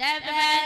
Step back.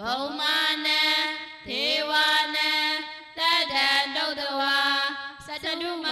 ဗုံမာနံဒေဝနံတတ္တံဒုဒ္ဓဝါသတ္တုမ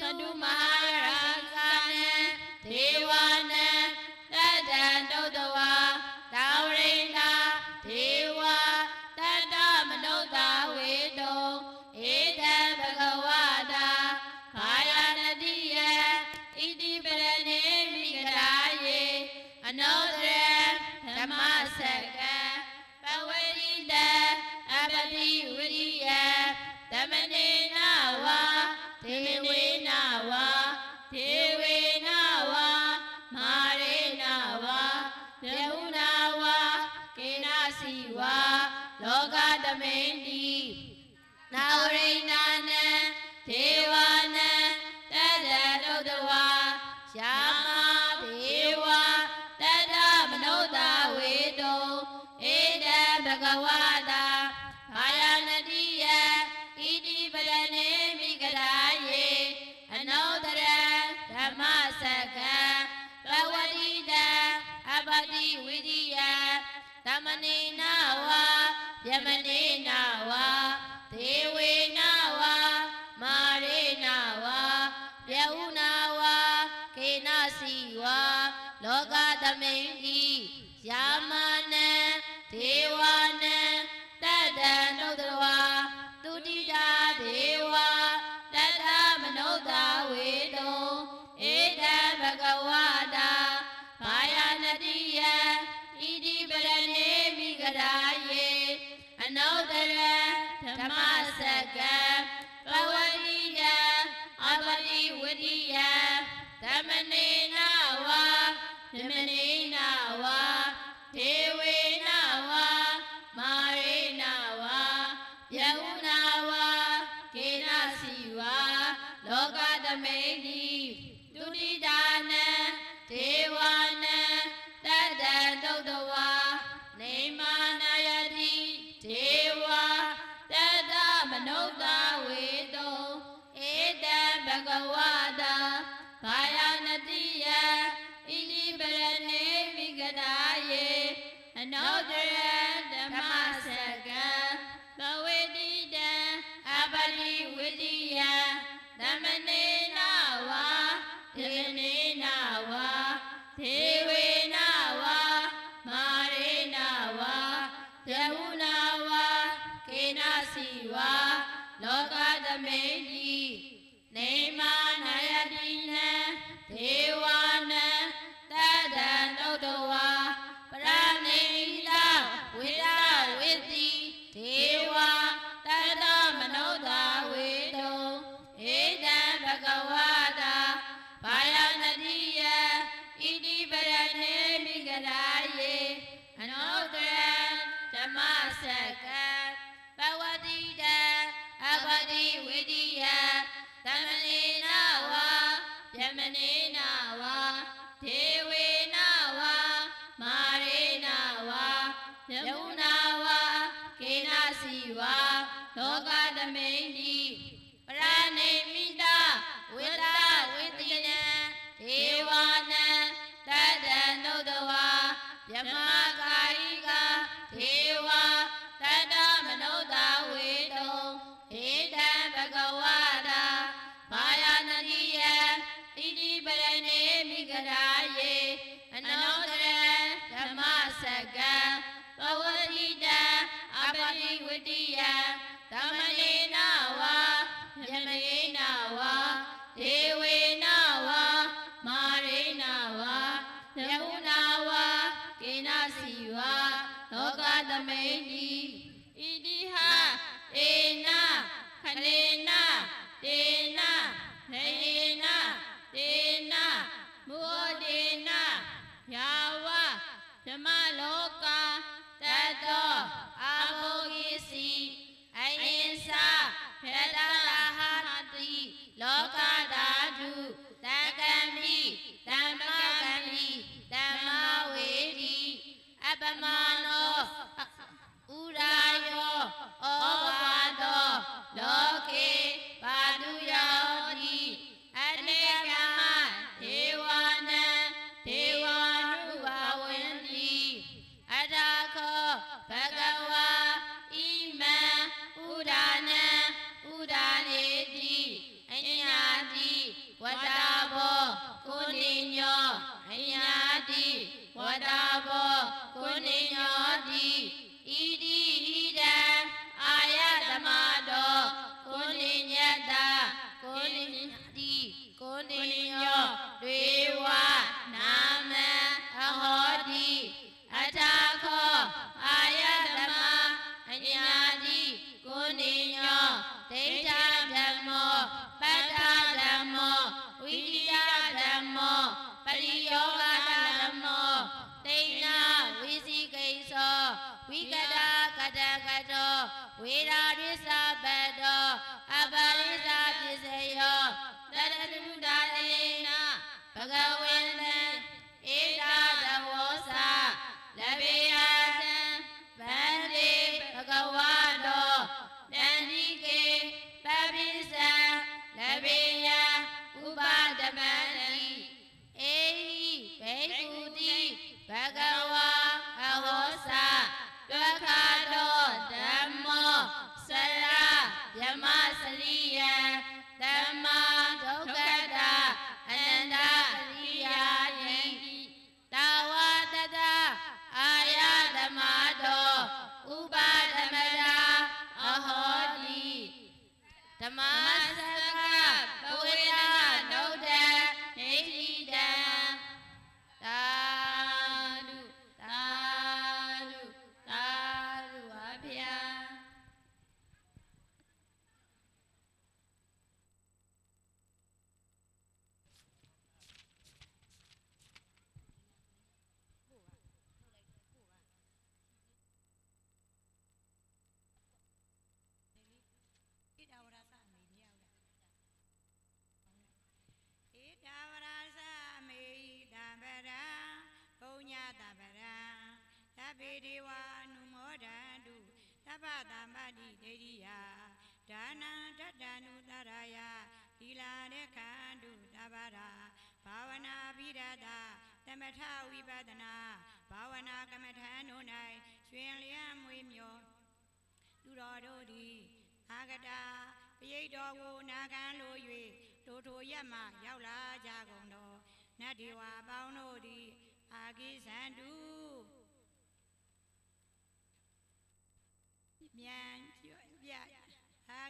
तुम्हारा सन देव တိနဝါဗျမတိနဝါဒေဝေနဝါမာရေနဝါပြဥနာဝါကေနစီဝါလောကသမိန်ဤယာမနံဒေဝနံ မနေနာဝါဓမ္မနေ ပတိဝိတိယသမနေ မစကပဝတိတအပတိဝိတိယသမဏေ सदा ရိစ္ဆပတ္တောအပရိစ္ဆပစ္စယောတတတုဒါရ ပေဒေဝအနုမောဒန္တုသဗ္ဗသမ္ပတိဒိဋ္ဌိယဒါနံတတ္တနုတရာယသီလာရခန္တုသဗ္ဗရာဘာဝနာဘိရဒသမထဝိပဒနာဘာဝနာကမ္မထာတို့၌ရွှင်လျက်မွေမျောလူတော်တို့သည်အာဂတာပရိတ်တော်ကိုနာခံလို၍တို့ထိုရက်မှရောက်လာကြကုန်တော်နတ်ဒီဝါပေါင်းတို့သည်အာဂိဇန္တု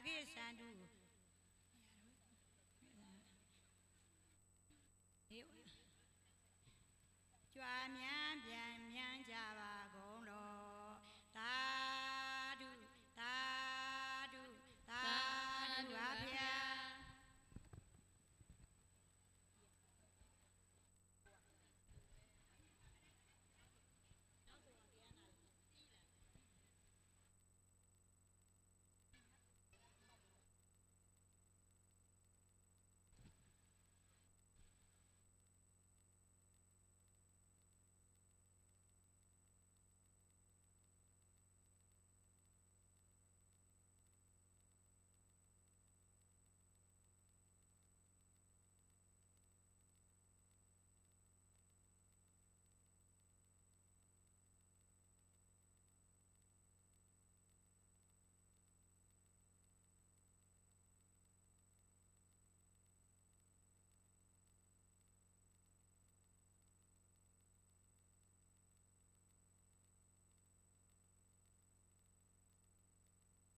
Sandu,